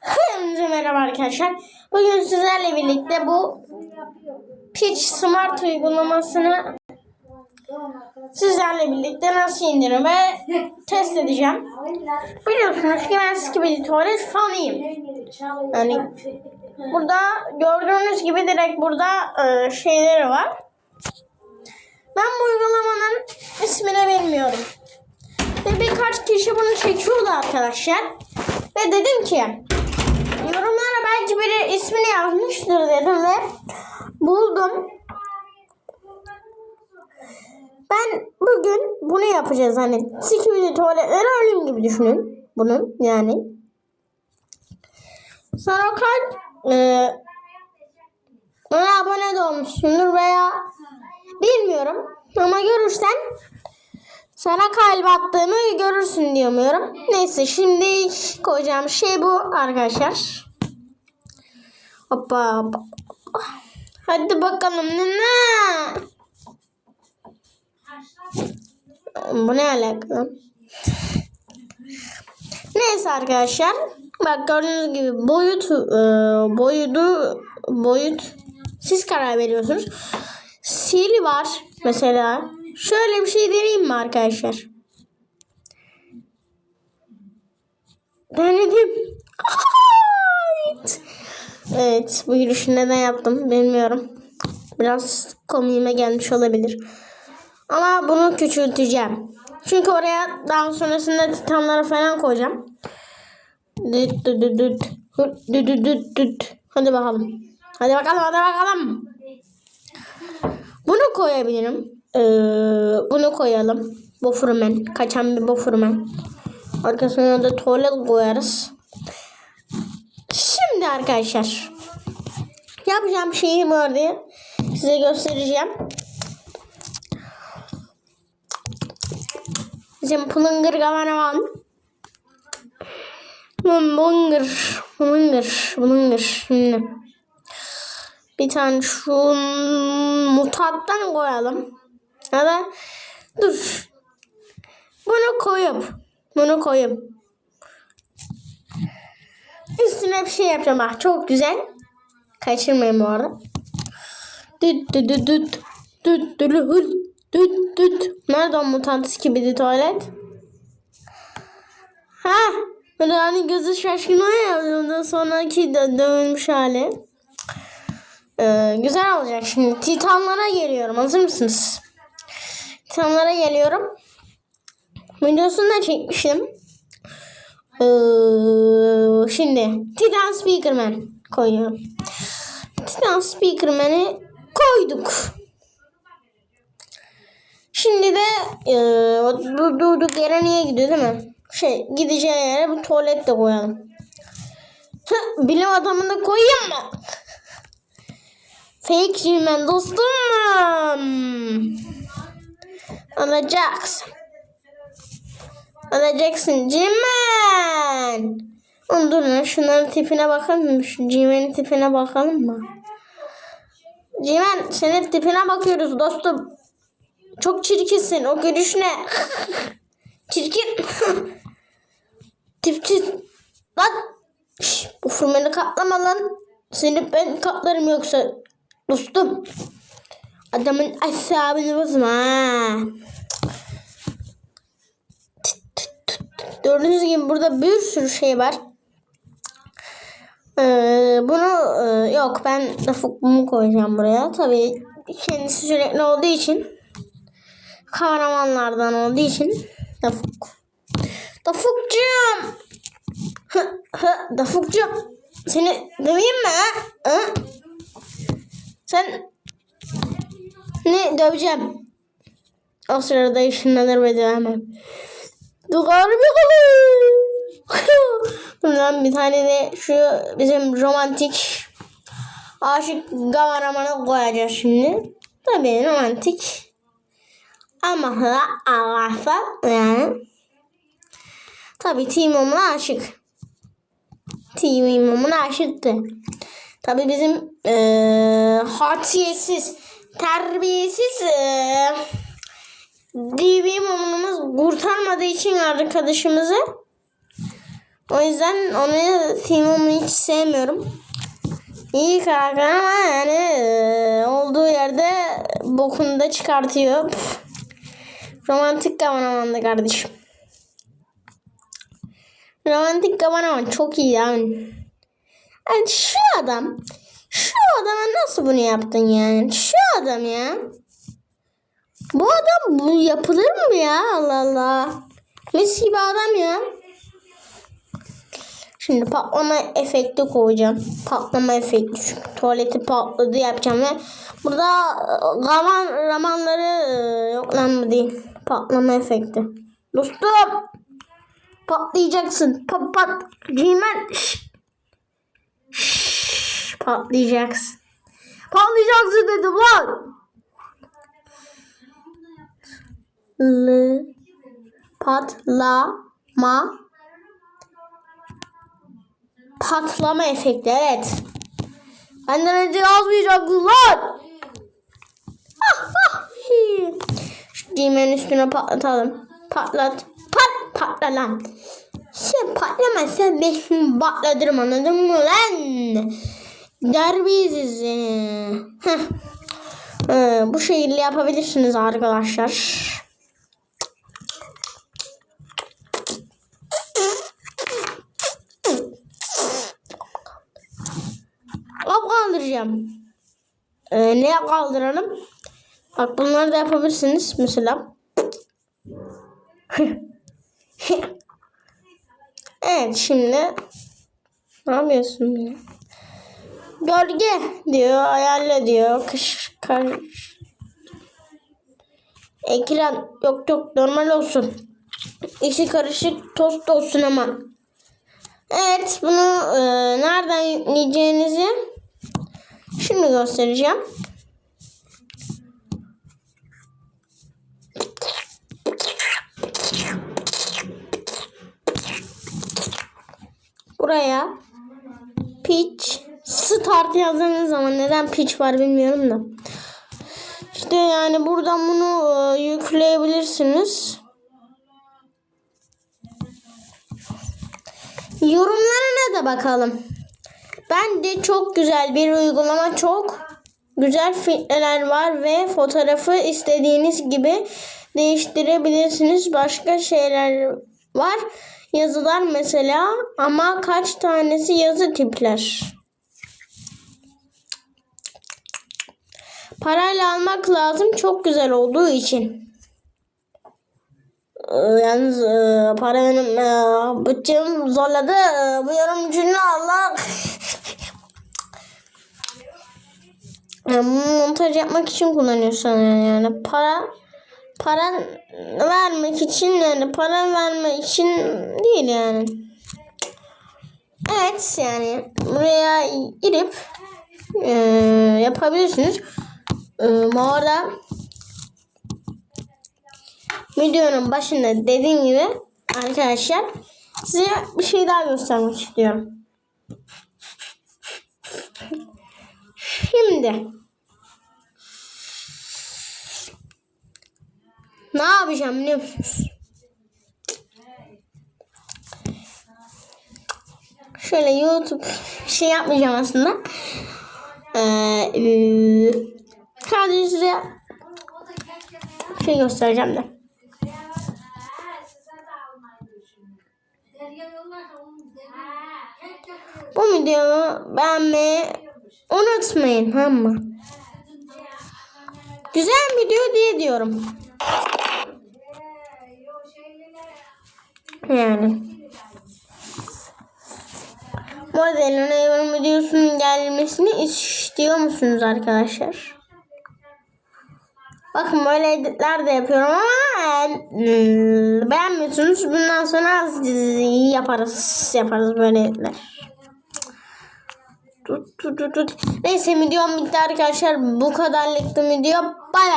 Hepinize merhaba arkadaşlar. Bugün sizlerle birlikte bu Pitch Smart uygulamasını sizlerle birlikte nasıl indirim ve test edeceğim. Biliyorsunuz ki ben Skibidi Tuvalet fanıyım. Yani burada gördüğünüz gibi direkt burada e, şeyleri var. Ben bu uygulamanın ismini bilmiyorum. Ve birkaç kişi bunu çekiyordu arkadaşlar. Ve dedim ki belki biri ismini yazmıştır dedim ve buldum. Ben bugün bunu yapacağız hani sikimli tuvaletleri ölüm gibi düşünün bunun yani. Sonra kaç e, bana abone de olmuşsundur veya bilmiyorum ama görürsen sana kalp attığımı görürsün diyemiyorum. Neyse şimdi koyacağım şey bu arkadaşlar. Hoppa. Hadi bakalım ne ne? Bu ne alakalı? Neyse arkadaşlar. Bak gördüğünüz gibi boyut e, boyutu boyut siz karar veriyorsunuz. Sil var mesela. Şöyle bir şey deneyeyim mi arkadaşlar? Denedim. Evet. Bu yürüyüşü neden yaptım bilmiyorum. Biraz komiğime gelmiş olabilir. Ama bunu küçülteceğim. Çünkü oraya daha sonrasında titanları falan koyacağım. Düt düt düt düt düt düt. Hadi bakalım. Hadi bakalım hadi bakalım. Bunu koyabilirim. Ee, bunu koyalım. Bofurmen. Kaçan bir bofurmen. Arkasına da tuvalet koyarız. Şimdi arkadaşlar. Yapacağım şeyi böyle size göstereceğim. Bizim pılıngır gavanavan. Mıngır, mıngır, mıngır. Şimdi bir tane şu mutanttan koyalım. Ya da dur. Bunu koyup, bunu koyup Üstüne bir şey yapacağım. Ah çok güzel. Kaçırmayın bu arada. Düt düt düt. Nerede o mutant gibi tuvalet? Ha, hani gözü şaşkın ayarlığında sonraki de dövülmüş hali. Ee, güzel olacak şimdi. Titanlara geliyorum. Hazır mısınız? Titanlara geliyorum. Videosunu da çekmişim. Ee, şimdi Titan Speakerman koyuyorum. Titan Speakerman'i koyduk. Şimdi de e, dur- durduk yere niye gidiyor değil mi? Şey gideceği yere bir tuvalet de koyalım. Hı, bilim adamını koyayım mı? Fake G-Man dostum. Alacaksın. Alacaksın G-Man. Oğlum dur lan şunların tipine bakalım mı? Şu G-Man'in tipine bakalım mı? G-Man senin tipine bakıyoruz dostum. Çok çirkinsin. O görüş ne? Çirkin. Tipsiz. Lan. Bu fırmanı katlama lan. Seni ben katlarım yoksa. Dostum. Adamın asabını bozma Gördüğünüz gibi burada bir sürü şey var. Ee, bunu e, yok ben Dafuk'umu koyacağım buraya. Tabii kendisi sürekli olduğu için kahramanlardan olduğu için Dafuk. Dafukcuğum. Hı, hı, Dafukcuğum. Seni döveyim mi? Ha? Hı? Sen ne döveceğim? O sırada ışınlanır ve dövemem. Duvar bir Buradan bir tane de şu bizim romantik aşık kahramanı koyacağız şimdi. Tabii romantik. Ama da Allah'ta yani. Tabii Timom'una aşık. Timom'una aşıktı. Tabii bizim eee hatiyetsiz, terbiyesiz eee DB momumuz kurtarmadığı için arkadaşımızı O yüzden onu Simon'u hiç sevmiyorum. İyi karakter ama yani e, olduğu yerde bokunu da çıkartıyor. Püf. Romantik kameramandı kardeşim. Romantik kameraman çok iyi yani. Yani şu adam, şu adama nasıl bunu yaptın yani? Şu adam ya. Bu adam bu yapılır mı ya? Allah Allah. Mis gibi adam ya. Şimdi patlama efekti koyacağım. Patlama efekti. Çünkü tuvaleti patladı yapacağım ve burada e, raman ramanları e, yok lan bu değil. Patlama efekti. Dostum. Patlayacaksın. Pat pat. Cimen. Şşş. Patlayacaksın. Patlayacaksın dedim lan. L patlama patlama efekti evet. Benden önce yazmayacaktın lan. Ah, ah. Şu düğmenin üstüne patlatalım. Patlat. Pat patla lan. Sen patlamazsan ben şimdi patlatırım anladın mı lan? Terbiyesiz seni. Ee, bu şekilde yapabilirsiniz arkadaşlar. Kaldıracağım. Ee, neye kaldıralım? Bak bunları da yapabilirsiniz mesela. evet şimdi ne yapıyorsun ya? Gölge diyor, ayarla diyor. Kış, kar... Ekran yok yok normal olsun. İçi karışık tost olsun ama. Evet bunu e, nereden yükleyeceğinizi şimdi göstereceğim. Buraya pitch start yazdığınız zaman neden pitch var bilmiyorum da. İşte yani buradan bunu e, yükleyebilirsiniz. Yorumlarına da bakalım. Bence çok güzel bir uygulama. Çok güzel filtreler var ve fotoğrafı istediğiniz gibi değiştirebilirsiniz. Başka şeyler var. Yazılar mesela ama kaç tanesi yazı tipler. Parayla almak lazım çok güzel olduğu için. Ee, Yalnız e, para benim e, bütçem zorladı. Bu yorumcunu Allah. Montaj yapmak için kullanıyorsun yani, yani para para vermek için yani para vermek için değil yani. Evet yani buraya girip e, yapabilirsiniz. E, bu videonun başında dediğim gibi arkadaşlar size bir şey daha göstermek istiyorum. Şimdi ne yapacağım biliyor musunuz? Şöyle YouTube şey yapmayacağım aslında. Ee, sadece size şey göstereceğim de. Bu videomu beğenmeyi unutmayın mı? Güzel video diye diyorum. Yani. Modelin evrim videosunun gelmesini istiyor musunuz arkadaşlar? Bakın böyle editler de yapıyorum ama beğenmiyorsunuz. Bundan sonra yaparız yaparız böyle editler. Neyse videom bitti arkadaşlar. Bu kadarlıktı video. Bay bay.